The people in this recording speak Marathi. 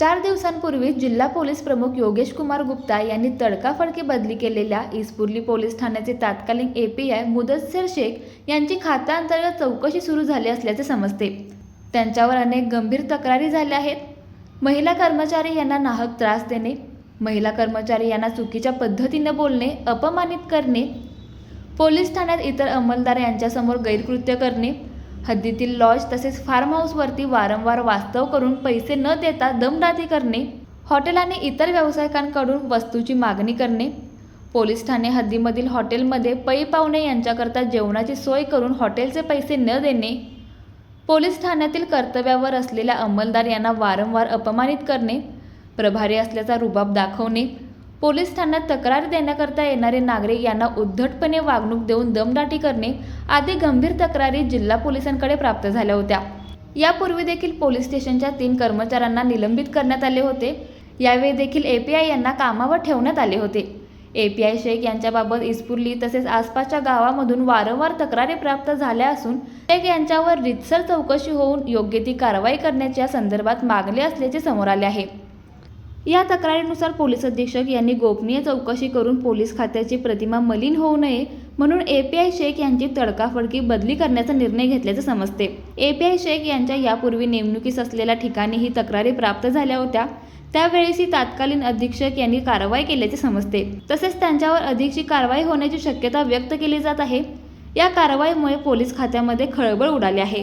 चार दिवसांपूर्वी जिल्हा पोलीस प्रमुख योगेश कुमार गुप्ता यांनी तडकाफडकी बदली केलेल्या इस्पुर्ली पोलीस ठाण्याचे तत्कालीन A P I Mudassar Shaikh यांची खात्याअंतर्गत चौकशी सुरू झाली असल्याचे समजते. त्यांच्यावर अनेक गंभीर तक्रारी झाल्या आहेत. महिला कर्मचारी यांना नाहक त्रास देणे महिला कर्मचारी यांना चुकीच्या पद्धतीने बोलणे अपमानित करणे पोलीस ठाण्यात इतर अंमलदार यांच्यासमोर गैरकृत्य करणे हद्दीतील लॉज तसेच फार्म हाऊसवरती वारंवार वास्तव करून पैसे न देता दमदाती करणे हॉटेल आणि इतर व्यावसायिकांकडून वस्तूची मागणी करणे पोलीस ठाणे हद्दीमधील हॉटेलमध्ये पै पाहुणे यांच्याकरता जेवणाची सोय करून हॉटेलचे पैसे न देणे पोलीस ठाण्यातील कर्तव्यावर असलेल्या अंमलदार यांना वारंवार अपमानित करणे प्रभारी असल्याचा रुबाब दाखवणे पोलीस ठाण्यात तक्रार देण्याकरता येणारे नागरिक यांना उद्धटपणे वागणूक देऊन दमदाटी करणे आदी गंभीर तक्रारी जिल्हा पोलिसांकडे प्राप्त झाल्या होत्या. यापूर्वी देखील पोलीस स्टेशनच्या तीन कर्मचाऱ्यांना निलंबित करण्यात आले होते. यावेळी देखील ए पी आय यांना कामावर ठेवण्यात आले होते. ए पी आय शेख यांच्याबाबत इस्पुर्ली तसेच आसपासच्या गावामधून वारंवार तक्रारी प्राप्त झाल्या असून शेख यांच्यावर रितसर चौकशी होऊन योग्य ती कारवाई करण्याच्या संदर्भात मागले असल्याचे समोर आले आहे. या तक्रारीनुसार पोलीस अधीक्षक यांनी गोपनीय चौकशी करून पोलीस खात्याची प्रतिमा मलिन होऊ नये म्हणून ए पी आय शेख यांची तडकाफडकी बदली करण्याचा निर्णय घेतल्याचे समजते. ए पी आय शेख यांच्या यापूर्वी नेमणुकीस असलेल्या ठिकाणी ही तक्रारी प्राप्त झाल्या होत्या. त्यावेळेसही तत्कालीन अधीक्षक यांनी कारवाई केल्याचे समजते. तसेच त्यांच्यावर अधिकची कारवाई होण्याची शक्यता व्यक्त केली जात आहे. या कारवाईमुळे पोलीस खात्यामध्ये खळबळ उडाली आहे.